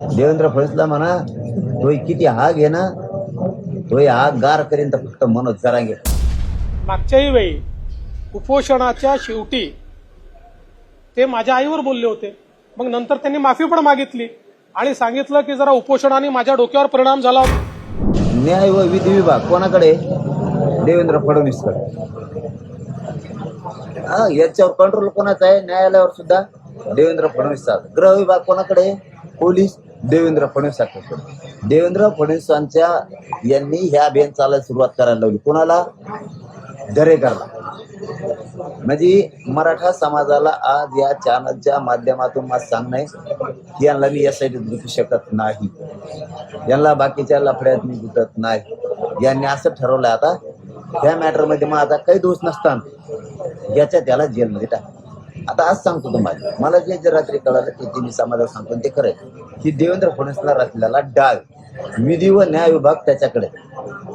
देवेंद्र फडणवीसला म्हणा तो किती आग आहे ना? तो आग गार करीन तर फक्त मनोज जरांगे. मागच्याही वेळी उपोषणाच्या शेवटी ते माझ्या आईवर बोलले होते. मग नंतर त्यांनी माफी पण मागितली आणि सांगितलं की जरा उपोषणाने माझ्या डोक्यावर परिणाम झाला न्याय व विधी विभाग कोणाकडे? देवेंद्र फडणवीसकडे. हा याच्यावर कंट्रोल कोणाचा आहे? न्यायालयावर सुद्धा. देवेंद्र फडणवीसचा गृह विभाग कोणाकडे? पोलीस. देवेंद्र फडणवीसाकडे देवेंद्र फडणवीसांच्या यांनी ह्या अभियान चालायला सुरुवात करायला लावली. कोणाला? दरेकरला. म्हणजे मराठा समाजाला आज या चॅनलच्या माध्यमातून मला सांगणे की यांना मी या साईड गुंतू शकत नाही. यांना बाकीच्या लफड्यात मी गुंतत नाही. यांनी असं ठरवलं आता ह्या मॅटरमध्ये मग आता काही दोष नसताना याच्या त्याला जेलमध्ये टाक. आता आज सांगतो तुम्हाला. मला जे जे रात्री कळालं ते मी समाजाला सांगतो ते खरं ही की देवेंद्र फडणवीसला रचलेला डाग. विधी व न्याय विभाग त्याच्याकडे.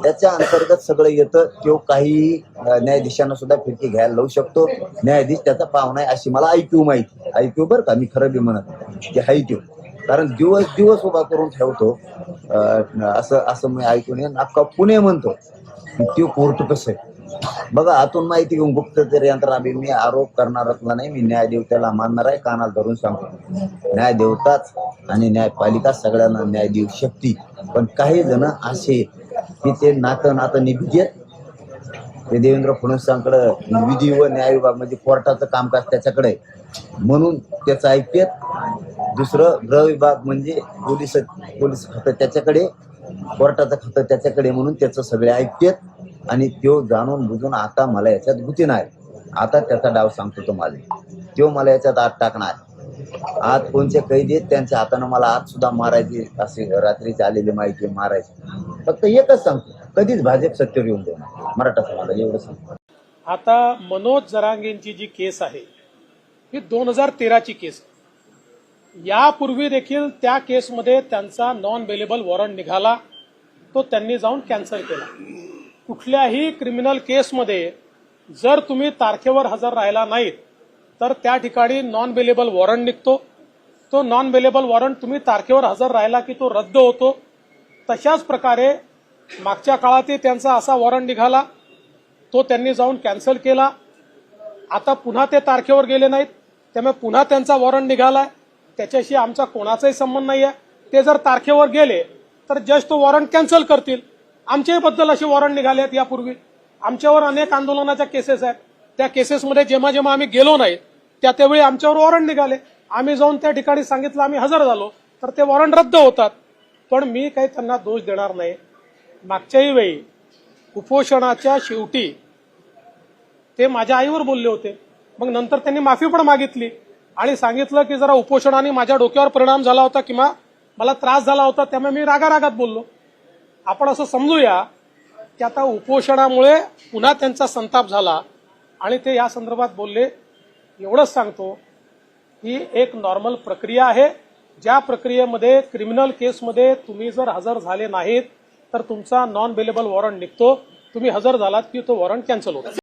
त्याच्या अंतर्गत सगळं येतं किंवा काही न्यायाधीशांना सुद्धा फिरकी घ्यायला लावू शकतो. न्यायाधीश त्याचा पाहुणा आहे अशी मला ऐकू माहिती ऐकू बरं का? मी खरं बी म्हणत की ऐकू कारण दिवस दिवस उभा करून ठेवतो. असं असं मी ऐकून अख्खा पुणे म्हणतो. त्यो कोर्ट कसं आहे? बघा आतून माहिती घेऊन गुप्तचर यंत्रणा मी आरोप करणारच नाही. मी न्यायदेवतेला मानणार आहे कानाला धरून सांगतो. न्यायदेवताच आणि न्यायपालिका सगळ्यांना न्याय देऊ शकते पण काही जण असे की ते नातं नातं निभिजेत ते देवेंद्र फडणवीसांकडे विधी व न्याय विभाग म्हणजे कोर्टाचं कामकाज त्याच्याकडे म्हणून त्याचं ऐकत दुसरं गृह विभाग म्हणजे पोलीस पोलीस खातं त्याच्याकडे कोर्टाचं खातं त्याच्याकडे म्हणून त्याचं सगळे ऐकत आणि तो जाणून बुजून आता मला याच्यात गुती नाही. आता त्याचा डाव सांगतो तो माझे तो मला याच्यात आत टाकणार. आत कोणचे कैदी आहेत त्यांच्या हातानं मला आत सुद्धा मारायची अशी रात्रीची आलेली माहिती मारायची. फक्त एकच सांगतो. कधीच भाजप सत्तेवर येऊन देणार मराठा समाजाला एवढं सांगतो. आता मनोज जरांगेंची जी केस आहे ही दोन हजार तेराची केस. यापूर्वी देखील त्या केसमध्ये त्यांचा नॉन बेलेबल वॉरंट निघाला. तो त्यांनी जाऊन कॅन्सल केला. कुठल्याही क्रिमिनल केसमध्ये जर तुम्ही तारखेवर हजर राहिला नाहीत तर त्या ठिकाणी नॉन बेलेबल वॉरंट निघतो. तो नॉन बेलेबल वॉरंट तुम्ही तारखेवर हजर राहिला की तो रद्द होतो. तशाच प्रकारे मागच्या काळातही त्यांचा असा वॉरंट निघाला. तो त्यांनी जाऊन कॅन्सल केला. आता पुन्हा ते तारखेवर गेले नाहीत. त्यामुळे पुन्हा त्यांचा वॉरंट निघालाय त्याच्याशी आमचा कोणाचाही संबंध नाही आहे ते जर तारखेवर गेले तर जस्ट तो वॉरंट कॅन्सल करतील. आमच्याबद्दल असे वॉरंट निघाले आहेत यापूर्वी. आमच्यावर अनेक आंदोलनाच्या केसेस आहेत. त्या केसेसमध्ये जेव्हा जेव्हा आम्ही गेलो नाही त्या त्यावेळी आमच्यावर वॉरंट निघाले. आम्ही जाऊन त्या ठिकाणी सांगितलं आम्ही हजर झालो. तर ते वॉरंट रद्द होतात. पण मी काही त्यांना दोष देणार नाही. मागच्याही वेळी उपोषणाच्या शेवटी ते माझ्या आईवर बोलले होते. मग नंतर त्यांनी माफी पण मागितली आणि सांगितलं की जरा उपोषणाने माझ्या डोक्यावर परिणाम झाला होता किंवा मला त्रास झाला होता त्यामुळे मी रागारागात बोललो. आपण असं समजूया की आता उपोषणामुळे पुन्हा त्यांचा संताप झाला. आणि ते या संदर्भात बोलले एवढंच सांगतो ही एक नॉर्मल प्रक्रिया आहे. ज्या प्रक्रियेमध्ये क्रिमिनल केसमध्ये तुम्ही जर हजर झाले नाहीत तर तुमचा नॉन बेलेबल वॉरंट निघतो. तुम्ही हजर झालात की तो वॉरंट कॅन्सल होतो.